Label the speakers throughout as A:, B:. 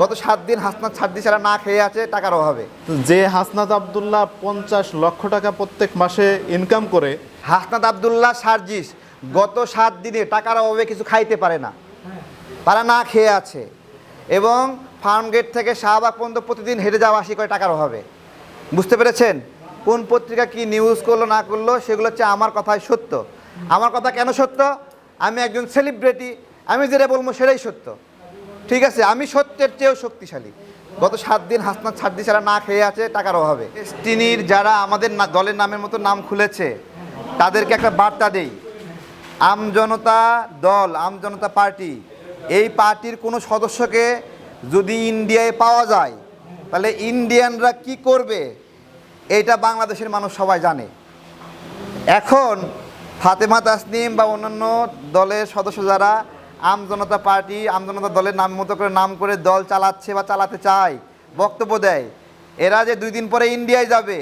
A: গত সাত দিন হাসনাত ছাড়দি ছাড়া না খেয়ে আছে টাকার অভাবে।
B: যে হাসনাত আবদুল্লাহ পঞ্চাশ লক্ষ টাকা প্রত্যেক মাসে ইনকাম করে
A: হাসনাত আবদুল্লাহ সার্জিস গত সাত দিনে টাকার অভাবে কিছু খাইতে পারে না। তারা না খেয়ে আছে। এবং ফার্ম গেট থেকে শাহবাগ পর্যন্ত প্রতিদিন হেঁটে যাওয়া আসি করে টাকার অভাবে। বুঝতে পেরেছেন? কোন পত্রিকা কি নিউজ করল না করল সেগুলো হচ্ছে আমার কথাই সত্য। আমার কথা কেন সত্য? আমি একজন সেলিব্রিটি আমি যেটা বলব সেটাই সত্য। ঠিক আছে, আমি সত্যের চেয়েও শক্তিশালী। গত সাত দিন হাসনাত ছাড়দি ছাড়া না খেয়ে আছে, টাকার অভাবে। ডেস্টিনির যারা আমাদের দলের নামের মতো নাম খুলেছে, তাদেরকে একটা বার্তা দেই। আমজনতা দল আমজনতা পার্টি, এই পার্টির কোনো সদস্যকে যদি ইন্ডিয়ায় পাওয়া যায়, তাহলে ইন্ডিয়ানরা কি করবে, এটা বাংলাদেশের মানুষ সবাই জানে। এখন ফাতেমা তাসনিম বা অন্যান্য দলের সদস্য যারা আমজনতা পার্টি আমজনতা দলের নাম মতো করে নাম করে দল চালাচ্ছে বা চালাতে চায়, বক্তব্য দেয়। এরা যে দুই দিন পরে ইন্ডিয়ায় যাবে,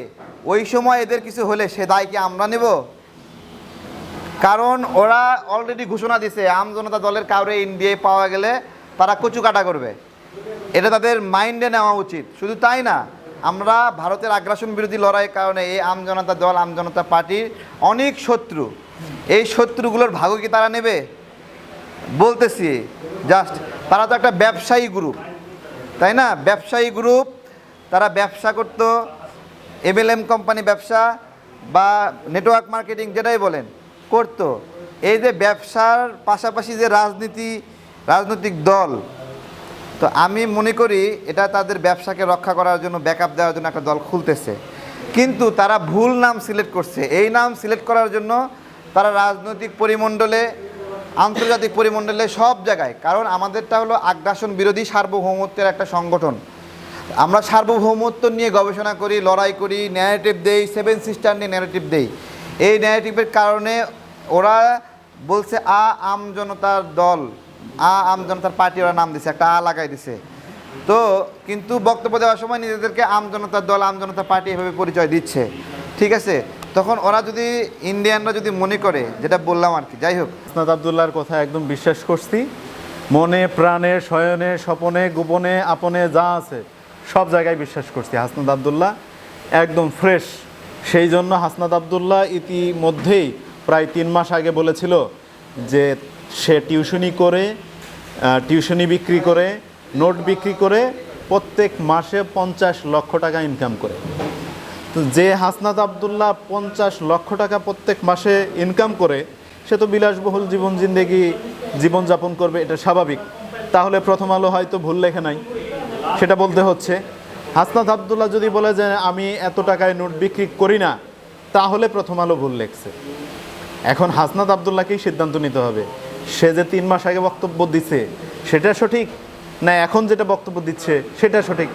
A: ওই সময় এদের কিছু হলে সে দায় কি আমরা নেব? কারণ ওরা অলরেডি ঘোষণা দিছে আমজনতা দলের কাউরে ইন্ডিয়ায় পাওয়া গেলে তারা কচু কাটা করবে। এটা তাদের মাইন্ডে নেওয়া উচিত। শুধু তাই না, আমরা ভারতের আগ্রাসন বিরোধী লড়াইয়ের কারণে এই আমজনতা দল আমজনতা পার্টির অনেক শত্রু। এই শত্রুগুলোর ভাগ্য কি তারা নেবে? বলতেছি জাস্ট তারা তো একটা ব্যবসায়ী গ্রুপ তাই না? ব্যবসায়ী গ্রুপ তারা ব্যবসা করতো এমএলএম কোম্পানি ব্যবসা বা নেটওয়ার্ক মার্কেটিং যেটাই বলেন, করতো। এই যে ব্যবসার পাশাপাশি যে রাজনীতি, রাজনৈতিক দল, তো আমি মনে করি এটা তাদের ব্যবসাকে রক্ষা করার জন্য ব্যাকআপ দেওয়ার জন্য একটা দল খুলতেছে। কিন্তু তারা ভুল নাম সিলেক্ট করছে। এই নাম সিলেক্ট করার জন্য তারা রাজনৈতিক পরিমণ্ডলে আন্তর্জাতিক পরিমণ্ডলে সব জায়গায়, কারণ আমাদেরটা হলো আগ্রাসন বিরোধী সার্বভৌমত্বের একটা সংগঠন। আমরা সার্বভৌমত্ব নিয়ে গবেষণা করি, লড়াই করি ন্যারেটিভ দেই সেভেন সিস্টার নিয়ে ন্যারেটিভ দেই। এই ন্যারেটিভের কারণে ওরা বলছে, আ আম জনতার দল, আ আম জনতার পার্টি ওরা নাম দিছে, একটা আ লাগাই দিছে। তো কিন্তু বক্তব্য দেওয়ার সময় নিজেদেরকে আম জনতার দল, আম জনতা পার্টি এভাবে পরিচয় দিচ্ছে। ঠিক আছে? তখন ওরা যদি ইন্ডিয়ানরা যদি মনে করে, যেটা বললাম আর কি, যাই হোক।
B: হাসনাত আবদুল্লাহর কথা একদম বিশ্বাস করছি। মনে, প্রাণে, শয়নে, স্বপনে, গোপনে, আপনে যা আছে, সব জায়গায় বিশ্বাস করছি হাসনাত আবদুল্লাহ। একদম ফ্রেশ সেই জন্য হাসনাত আবদুল্লাহ ইতিমধ্যেই প্রায় তিন মাস আগে বলেছিল যে সে টিউশনি করে টিউশনি বিক্রি করে, নোট বিক্রি করে প্রত্যেক মাসে পঞ্চাশ লক্ষ টাকা ইনকাম করে। তো যে হাসনাত আবদুল্লাহ পঞ্চাশ লক্ষ টাকা প্রত্যেক মাসে ইনকাম করে, সে তো বিলাসবহুল জীবন জিন্দেগি জীবনযাপন করবে, এটা স্বাভাবিক। তাহলে প্রথম আলো হয়তো ভুল লেখে নাই। সেটা বলতে হচ্ছে, হাসনাত আবদুল্লাহ যদি বলে যে আমি এত টাকায় নোট বিক্রি করি না, তাহলে প্রথম আলো ভুল লেখছে। এখন হাসনাত আবদুল্লাহকেই সিদ্ধান্ত নিতে হবে, সে যে তিন মাস আগে বক্তব্য দিচ্ছে সেটা সঠিক? না এখন যেটা বক্তব্য দিচ্ছে, সেটা সঠিক?